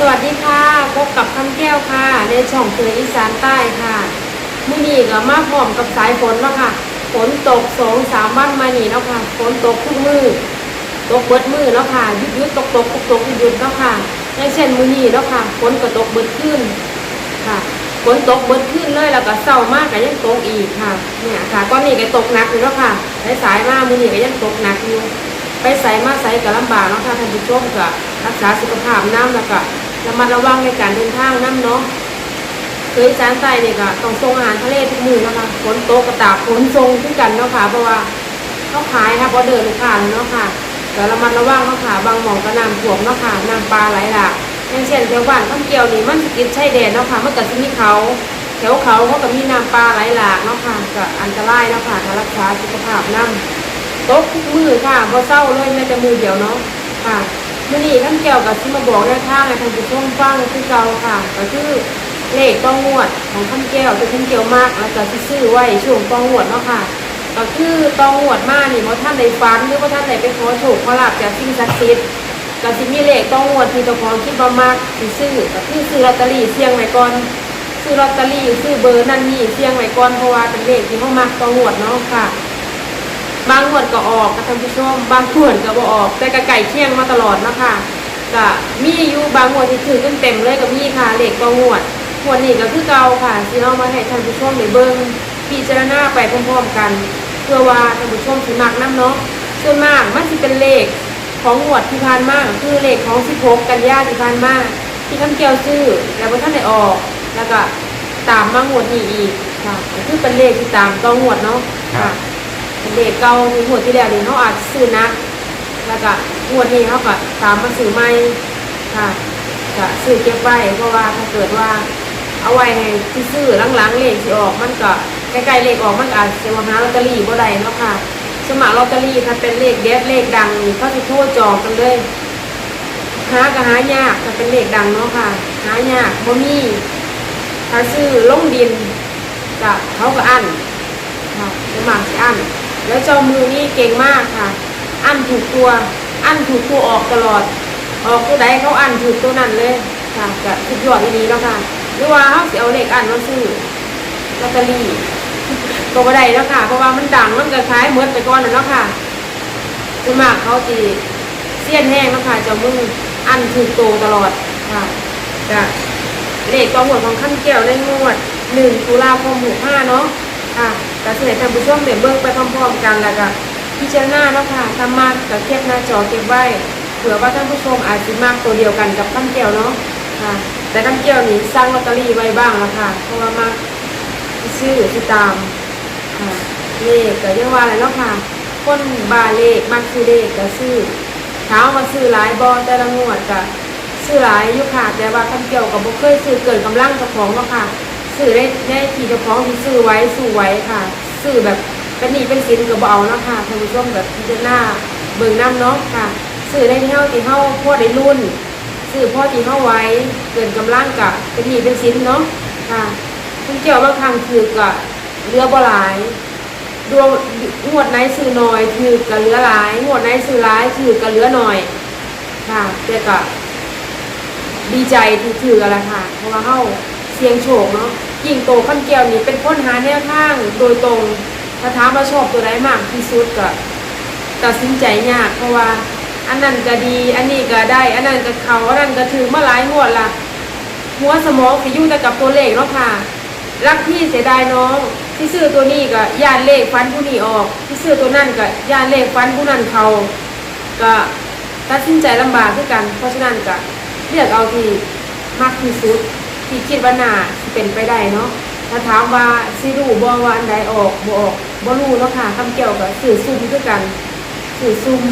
สวัสดีค่ะพบกับคำแก้วค่ะ ในช่องเตืออีสานใต้ค่ะมื่อนี้ก็มาพร้อมกับสายฝนแล้วค่ะ ฝนตกสองสามวันมานี่แล้วค่ะ ฝนตกทุกมือตกเบิดมือแล้วค่ะยุดหยุดตกตกตกตกยุดยุดแล้วค่ะอย่างเช่นมื้อนี้แล้วค่ะ ฝนก็ตกเบิดขึ้นค่ะฝนตกเบิดขึ้นเลยแล้วก็เศร้ามากก็ยังตกอีกค่ะ เนี่ยค่ะตอนนี้ก็ตกหนักอยู่แล้วค่ะสายสายมากมื้อนี้ก็ยังตกหนักอยู่ไปใส่มาใส่กับลำบากเนาะค่ะท่านผู้ชมก็รักษาสุขภาพน้ำแล้วก็ ระมัดระวังในการเดินทางน้ำเนาะเคยจานใต้เนี่ยก็ต้องส่งอาหารทะเลทุกมือนะคะฝนโตกกระตากฝนทรงขึ้นกันเนาะค่ะเพราะว่าเขาขายค่ะพอเดินลูกค้าเลยเนาะค่ะก็ระมัดระวังเนาะค่ะบางหมองก็นำท่วมเนาะค่ะน้ำปลาไหลหลากอย่างเช่นแถวบ้านข้ามเกี่ยวนี่มันสิติดชายแดนเนาะค่ะเมันก็สิมีเขาแถวเขาเขาก็มีน้ำปลาไหลหลากเนาะค่ะก็อันตรายเนาะค่ะถ้ารักษาสุขภาพน้ำตกทุกมือค่ะพอเศร้าเลยแม้แต่มือเดียวเนาะค่ะ มื่อนี้ท่านเกี่ยวกับที่มาบอกแนวทางในทางผู้ชมฟังคือเก่าค่ะก็คือเลขต้องงวดของท่านแก้วจะท่านเกี่ยวมากแล้วก็ซื้อไว้ช่วงต้องงวดเนาะค่ะ ก็คือต้องงวดมากนี่เพราะท่านใดฟันหรือว่าท่านใดไปขอโชคขอลาบจากสิ่งศักดิ์สิทธิ์ก็สิมีเลขต้องงวดที่เจ้าของคิดว่ามากที่ซื้อก็คือซื้อลอตเตอรี่เสี่ยงไว้ก่อนซื้อลอตเตอรี่ซื้อเบอร์นั่นนี่เสี่ยงไว้ก่อนเพราะว่าเป็นเลขที่เขามักต้องงวดเนาะค่ะ บางงวดก็ออกค่ะท่านผู้ชมบางงวดก็บ่ออก แต่ก็ไก่เคี่ยงมาตลอดนะคะก็มีอยู่บางงวดที่ถือเต็มเลยก็มีค่ะเหลขก็งวดงวดนี้ก็คือเก่าค่ะสิเอามาให้ท่านผู้ชมได้เบิ่งพิจารณาไปพร้อมๆกัน เพื่อว่าท่านผู้ชมสิมักนํเนาะส่วนมากมันสิเป็นเลขของงวดที่ผ่านมากคือเลขของ 16 กันยาที่ผ่านมาที่ท่านเกี่ยวซื้อแล้วบ่ท่านได้ออก แล้วก็ตามมางวดนี้อีกค่ะคือเป็นเลขที่ตามต้องงวดเนาะค่ะ เด็กเก่าหัวดที่แล้วนี่เขาอาจซื้อนัก แล้วก็หัวดนี้เขาก็ตามมาซื้อใหม่ค่ะก็ซื้อเก็บไว้เพราะว่าถ้าเกิดว่า เอาไว้ให้ที่ซื้อหลังๆเลขออกมันก็ใกล้ๆเลขออกมันอาจจะมาหาลอตเตอรี่บ่ได้เนาะค่ะสมัครลอตเตอรี่ถ้าเป็นเลขเด็ดเลขดังนี่เขาจะโทรจองกันเลยหาก็หายากถ้าเป็นเลขดังเนาะค่ะหายากบ่มีถ้าซื้อลงดินก็เขาก็อั้นค่ะสมัครสิอัน แล้วเจ้ามือนี่เก่งมากค่ะ อันถูกตัว อันถูกตัวออกตลอด ออกตัวใดเขาอันถูกตัวนั้นเลยค่ะก็สุดยอดดีแล้วค่ะหรือว่าเขาสิเอาเลขอันมาซื้อลอตเตอรี่ก็บ่ได้แล้วค่ะ เพราะว่ามันดังมันก็คล้ายเหมือนไปก่อนน่ะเนาะค่ะสมัครเขาจีเสี้ยนแห้งแล้วค่ะเจ้ามืออันถูกตัวตลอดค่ะก็เลขกองหมวของขั้นแก้วในงวดหนึ่งตุลาคมหกห้าเนาะค่ะ แต่เสนอท่านผู้ชมเดี๋ยวเบิ่งไปพร้อมๆกันแล้วก็พิจารณาเนาะค่ะทำมากกับเทียบหน้าจอเก็บไว้เผื่อว่าท่านผู้ชมอาจจะมากตัวเดียวกันกับท่านเกี่ยวเนาะค่ะ แต่ท่านเกี่ยวนี่สร้างลอตเตอรี่ไว้บ้างแล้วค่ะ เพราะว่ามากชื่อที่ตามค่ะเลขก็เรียกว่าอะไรเนาะค่ะคนบาเลขมากซื้อเลขก็ซื้อเท้ามาซื้อหลายบอแต่ละงวดก็ซื้อหลายยู่ค่ะแต่ว่าท่านเกี่ยวกับบ่เคยซื้อเกินกำลังเจ้าของเนาะค่ะ ซื้อได้ได้ที่เจ้าของที่ซื้อไว้สู้ไว้ค่ะ ซื้อแบบเป็นหนี้เป็นสินก็บเอาเนะค่ะท่านผู้ชมแบบพิจารณาเบิ่งน้ำเนาะค่ะซื้อได้ที่เฮาที่เฮาพ่อได้รุ่นซื้อพ่อที่เฮาไว้เกินกำลังกะเป็นหนี้เป็นสินเนาะค่ะคุณเกี่ยวบางครั้งถือก็เหลือบ่หลายดวงงวดไหนซื้อน้อยถือก็เหลือหลายงวดไหนซื้อหลายถือก็เหลือน้อยค่ะแต่ก็ดีใจที่ถืออะไรค่ะเพราะว่าเฮาเสียงโฉกเนาะ ยิ่งโตขั้นเกี่ยวนี่เป็นค้นหาแนวทางโดยตรงถ้าถามว่าชอบตัวใดมากที่สุดก็ตัดสินใจยาก เพราะว่าอันนั้นก็ดี อันนี้ก็ได้ อันนั้นก็เขาอันนั้นก็ถือมาหลายงวดละหัวสมองสิอยู่แต่กับตัวเลขเนาะค่ะ รักพี่เสียดายน้อง ที่ซื้อตัวนี้ก็ย่านเลขฟันผู้นี้ออก ที่ซื้อตัวนั่นก็ย่านเลขฟันผู้นั้นเขาก็ตัดสินใจลำบากด้วยกัน เพราะฉะนั้นก็เลือกเอาที่มากที่สุด ที่คิดว่าน่าสิเป็นไปได้เนาะถ้าถามว่าสิรู้บ่ว่าอันใดออกบ่ออกบ่รู้เนาะค่ะคำเกี่ยวกับสื่อซุ่มด้วยกัน สื่อซุ่ม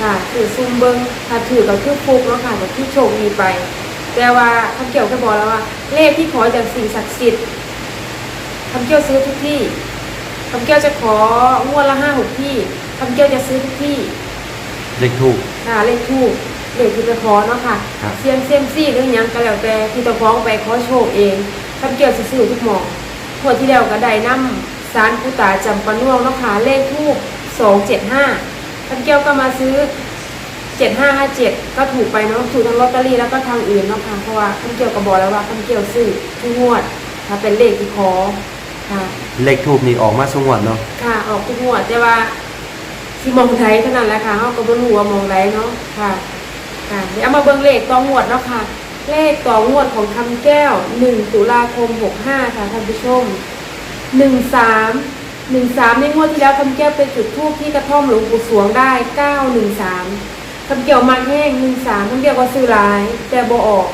ค่ะสื่อซุ่มเบิ่งถ้าถือก็คือฟุกเนาะค่ะก็คือโชคดีไป แต่ว่าคำเกี่ยวก็บอกแล้วว่า เลขที่ขอจากสิ่งศักดิ์สิทธิ์คำเกี่ยวซื้อทุกที่คำเกี่ยวจะของวดละห้าหกที่คำเกี่ยวจะซื้อทุกที่เลขถูกค่ะเลขทูก เลขที่ไปขอเนาะค่ะครับ เซียมเซียมซี่หรือหยังก็แล้วแต่ที่เจ้าของไปขอโชคเองทำเกี่ยวซื่อๆทุกหมองงวดที่แล้วก็ได้นำสารผู้ตาจำปะน่วงเนาะค่ะเลขทูกสองเจ็ดห้าทำเกี่ยวก็มาซื้อเจ็ดห้าห้าเจ็ดก็ถูกไปเนาะถูกทั้งลอตเตอรี่แล้วก็ทางอื่นเนาะค่ะเพราะว่าคำเกี่ยวกับบอกแล้วว่าคำเกี่ยวซื้อทุกงวดถ้าเป็นเลขที่ขอค่ะ เลขทูบนี่ออกมาสงวดเนาะค่ะออกทุกงวดแต่ว่าที่มองไทยเท่านั้นแหละค่ะเขาก็บ่รู้ว่ามองไรเนาะค่ะ ค่ะเดี๋ยวเอามาเบิ่งเลขต่องวดเนาะค่ะ เลขต่องวดของคำแก้วหนึ่งตุลาคมหกห้าค่ะท่านผู้ชมหนึ่งสามหนึ่งสามในงวดที่แล้วคำแก้วไปจุดทูปที่กระท่อมหลวงปู่สวงได้เก้าหนึ่งสามคำแก้วมาแห้งหนึ่งสามคำแก้วก็ซื้อหลาย แต่บ่ออก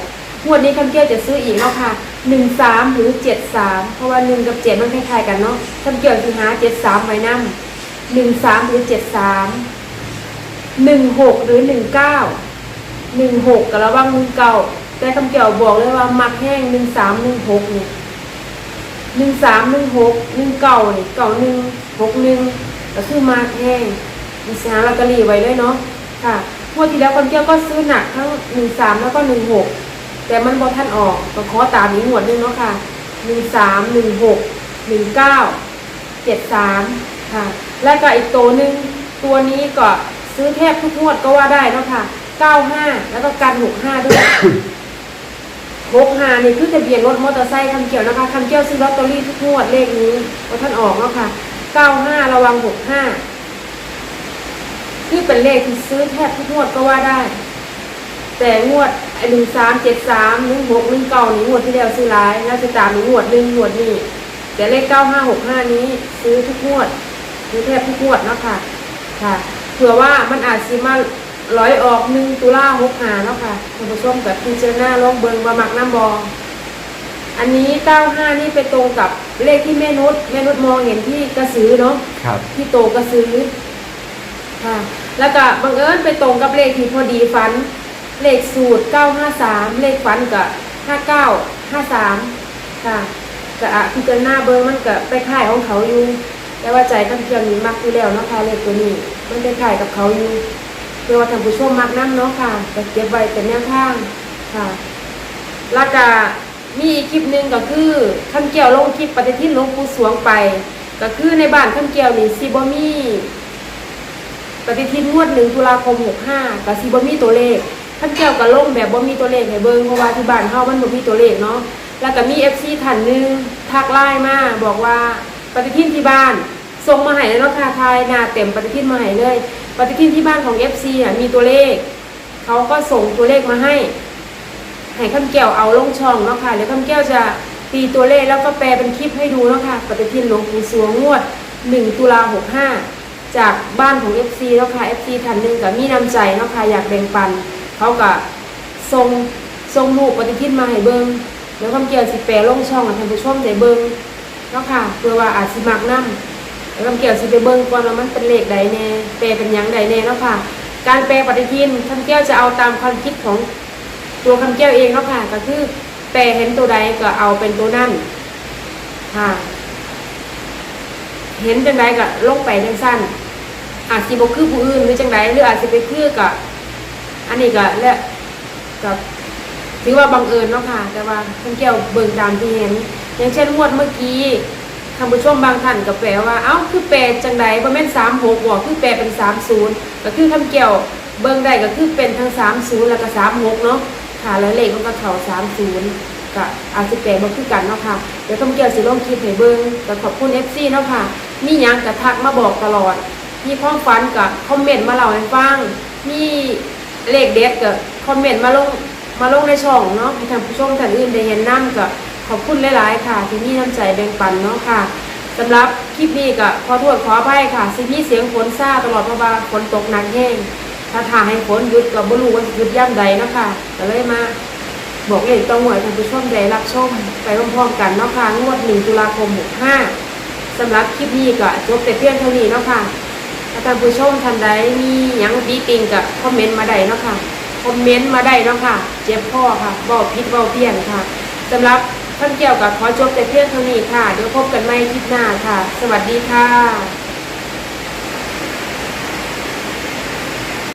งวดนี้คำแก้วจะซื้ออีกเนาะค่ะหนึ่งสามหรือเจ็ดสามเพราะว่าหนึ่งกับเจ็ดมันคล้ายๆกันเนาะคำแก้วคือหาเจ็ดสามไว้นั่หนึ่งสามหรือเจ็ดสามหนึ่งหกหรือหนึ่งเก้า หนึ่งหกกับระวังหนึ่งเก่าแต่คำเกี่ยวบอกเลยว่ามักแห้งหนึ่งสามหนึ่งหกเนี่ยหนึ่งสามหนึ่งหกหนึ่งเก่าเนี่ยเก่าหนึ่งหกหนึ่งก็คือมักแห้งมีสหาลอตเตอรี่ไว้ด้วยเนาะค่ะงวดที่แล้วคำเกี่ยวก็ซื้อหนักทั้งหนึ่งสามแล้วก็หนึ่งหกแต่มันบอท่านออกก็ขอตามนี้หมวดหนึงเนาะค่ะหนึ่งสามหนึ่งหกหนึ่งเก้าเจ็ดสามค่ะ แล้วก็อีกตัวหนึ่งตัวนี้ก็ซื้อแทบทุกงวดก็ว่าได้เนาะค่ะ 95แล้วก็กัน65ด้วย65นี่คือทะเบียนรถมอเตอร์ไซค์คำเกี่ยวนะคะคำเกี่ยวซื้อลอตเตอรี่ทุกงวดเลขนี้ว่าท่านออกแล้วค่ะ95ระวัง65คือเป็นเลขที่ซื้อแทบทุกงวดก็ว่าได้ แต่งวดไอหนึ่งสามเจ็ดสามหนึ่งหกหนึ่งเก้านี่งวดที่แล้วซื้อร้ายแล้วจะตามอีกงวดหนึ่งงวดนี้แต่เลขเก้าห้าหกห้านี้ซื้อทุกงวดซื้อแทบทุกงวดเนาะค่ะค่ะเผื่อว่ามันอาจสิมา ร้อยออกหนึ่งตุลาหกหาเนาะค่ะคุณผู้ชมกับพิจารณาลองเบิงบามักน้ำบองอันนี้เก้าห้านี่ไปตรงกับเลขที่แม่นุชแม่นุชมองเห็นที่กระสือเนาะครับที่โตกระซื้อค่ะ แล้วก็บังเอิญไปตรงกับเลขที่พอดีฟัน เลขสูตร953เลขฟันกับ5953ค่ะก็อะพิจารณาเบิ้งมันก็ไปค่ายของเขาอยู่แต่ว่าใจตั้งเกี่ยวนี้มักอยู่แล้วเนาะค่ะเลขตัวนี้มันไปค่ายกับเขาอยู่ เพื่อว่าท่านผู้ชมมักนั่เนาะค่ะก็เก็บไว้เป็นแนวทางค่ะแล้วก็มีอีกคลิปหนึ่งก็คือขั้นเกี่ยวลงคลิปปฏิทินหลวงปู่สวงไป ก็คือในบ้านขั้นเกี่ยวนี่ซีบอมีปฏิทินงวดหนึ่งตุลาคมหกห้ากับซีบอมีตัวเลขขั้นเกี่ยวกับลงแบบบอมีตัวเลขให้เบิ้งเพราะว่าที่บ้านเขามันบอมีตัวเลขเนาะแล้วก็มีเอฟซีท่านหนึ่งทักไลน์มาบอกว่าปฏิทินที่บ้านส่งมาให้แล้วเนาค่ะทายหน้าเต็มปฏิทินมาให้เลย ปฏิทินที่บ้านของเอฟซีอะมีตัวเลข เขาก็ส่งตัวเลขมาให้ให้คำแก้วเอาลงช่องเนาะค่ะเดี๋ยวคำแก้วจะตีตัวเลขแล้วก็แปลเป็นคลิปให้ดูเนาะค่ะปฏิทินหลวงปู่สวงงวด 1 ตุลา65 จากบ้านของ FC เนาะค่ะ FC ท่านหนึ่งกับมีน้ำใจเนาะค่ะอยากแบ่งปัน เขาก็ส่งส่งรูปปฏิทินมาให้เบิงเดี๋ยวคำแก้วสิแปลลงช่องให้ท่านผู้ชมได้เบิงเนาะค่ะเพื่อว่าอาจสิมักนํแล้วคำแก้วสิไปเบิงก่อนว่ามันเป็นเลขใดแน่แปลเป็นยังใดแน่เนาะค่ะ การแปลปฏิทินคำแก้วจะเอาตามความคิดของตัวคำแก้วเองเนาะค่ะ ก็คือแปลเห็นตัวใดก็เอาเป็นตัวนั่นค่ะ เห็นจังใดก็ลงไปจังสั้นอาจสิบคือผู้อื่นหรือจังใดหรืออาจสิไปคือกับอันนี้ก็และกับถือว่าบังเอิญเนาะค่ะ แต่ว่าคำแก้วเบิ่งตามที่เห็น อย่างเช่นงวดเมื่อกี้ ท่านผู้ชมบางท่านก็แปลว่า เอ้า คือแปลจังใดบ่แม่นสามหกบ่คือแปลเป็นสามศูนย์ก็คือคำแก้วเบิ่งได้ก็คือเป็นทั้งสามศูนย์แล้วก็สามหกเนาะค่ะแล้วเลขมันก็เข้าสามศูนย์ก็อาจจะแปลมาคือกันเนาะค่ะ เดี๋ยวคำเกี่ยวสิลงคลิปให้เบิ่งก็ขอบคุณ FC เนาะค่ะ มีหยังก็ทักมาบอกตลอด มีความฝันก็คอมเมนต์มาเล่าให้ฟัง มีเลขเด็ดก็คอมเมนต์มาลงมาลงในช่องเนาะให้ท่านผู้ชมท่านอื่นได้เห็นน้ำก็ ขอบคุณหลาย ๆ ค่ะ ที่มีน้ำใจแบ่งปันเนาะค่ะสำหรับคลิปนี้ก็ขอโทษขออภัยค่ะสิมีเสียงฝนซาตลอดเพราะว่าฝนตกหนักแห้งถ้าทางให้ฝนหยุดก็บ่รู้ว่าหยุดย่ำใดเนาะค่ะก็เลยมาบอกเลขต้องหวยท่านผู้ชมได้รับชมไปพร้อมๆกันเนาะค่ะงวด1ตุลาคม65สำหรับคลิปนี้ก็จบแต่เพียงเท่านี้เนาะค่ะถ้าท่านผู้ชมท่านใดมียังบีติงก็คอมเมนต์มาได้เนาะค่ะคอมเมนต์มาได้เนาะค่ะ เจ็บพ่อค่ะบอกพิษบอกเพี้ยนค่ะสำหรับ ท่านเกี่ยวกับขอจบแต่เพียงเท่านี้ค่ะ เดี๋ยวพบกันใหม่คลิปหน้าค่ะ สวัสดีค่ะ